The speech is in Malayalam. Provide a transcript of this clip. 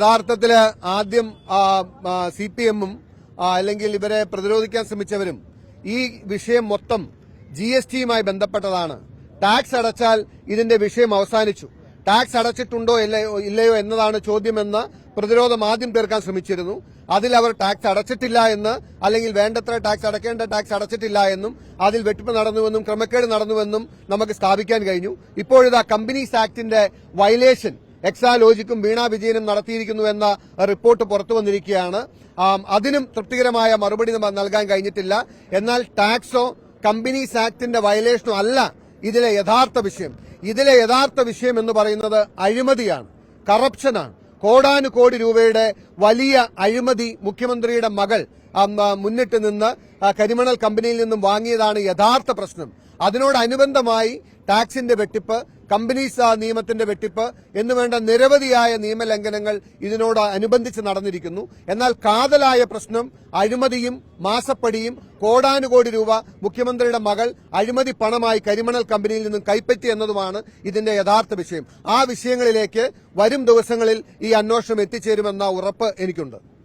യഥാർത്ഥത്തിൽ ആദ്യം സി പി എമ്മും അല്ലെങ്കിൽ ഇവരെ പ്രതിരോധിക്കാൻ ശ്രമിച്ചവരും ഈ വിഷയം മൊത്തം ജി എസ് ടിയുമായി ബന്ധപ്പെട്ടതാണ്. ടാക്സ് അടച്ചാൽ ഇതിന്റെ വിഷയം അവസാനിച്ചു. ടാക്സ് അടച്ചിട്ടുണ്ടോ ഇല്ലയോ എന്നതാണ് ചോദ്യമെന്ന് പ്രതിരോധം ആദ്യം തീർക്കാൻ ശ്രമിച്ചിരുന്നു. അതിൽ അവർ ടാക്സ് അടച്ചിട്ടില്ല എന്ന് അല്ലെങ്കിൽ വേണ്ടത്ര ടാക്സ് അടക്കേണ്ട ടാക്സ് അടച്ചിട്ടില്ല എന്നും അതിൽ വെട്ടിപ്പ് നടന്നുവെന്നും ക്രമക്കേട് നടന്നുവെന്നും നമുക്ക് സ്ഥാപിക്കാൻ കഴിഞ്ഞു. ഇപ്പോഴിതാ കമ്പനീസ് ആക്ടിന്റെ വയലേഷൻ എക്സാലോജിക്കും വീണ വിജയനും നടത്തിയിരിക്കുന്നുവെന്ന റിപ്പോർട്ട് പുറത്തു വന്നിരിക്കുകയാണ്. അതിനും തൃപ്തികരമായ മറുപടി നൽകാൻ കഴിഞ്ഞിട്ടില്ല. എന്നാൽ ടാക്സോ കമ്പനീസ് ആക്ടിന്റെ വയലേഷനോ അല്ല ഇതിലെ യഥാർത്ഥ വിഷയം. ഇതിലെ യഥാർത്ഥ വിഷയം എന്ന് പറയുന്നത് അഴിമതിയാണ് കറപ്ഷനാണ്. കോടാനുകോടി രൂപയുടെ വലിയ അഴിമതി മുഖ്യമന്ത്രിയുടെ മകൾ മുന്നിട്ട് നിന്ന് കരിമണൽ കമ്പനിയിൽ നിന്നും വാങ്ങിയതാണ് യഥാർത്ഥ പ്രശ്നം. അതിനോടനുബന്ധമായി ടാക്സിന്റെ വെട്ടിപ്പ് കമ്പനീസ് നിയമത്തിന്റെ വെട്ടിപ്പ് എന്ന് വേണ്ട നിരവധിയായ നിയമലംഘനങ്ങൾ ഇതിനോട് അനുബന്ധിച്ച് നടന്നിരിക്കുന്നു. എന്നാൽ കാതലായ പ്രശ്നം അഴിമതിയും മാസപ്പടിയും കോടാനുകോടി രൂപ മുഖ്യമന്ത്രിയുടെ മകൾ അഴിമതി പണമായി കരിമണൽ കമ്പനിയിൽ നിന്നും കൈപ്പറ്റി എന്നതുമാണ് ഇതിന്റെ യഥാർത്ഥ വിഷയം. ആ വിഷയങ്ങളിലേക്ക് വരും ദിവസങ്ങളിൽ ഈ അന്വേഷണം എത്തിച്ചേരുമെന്ന ഉറപ്പ് എനിക്കുണ്ട്.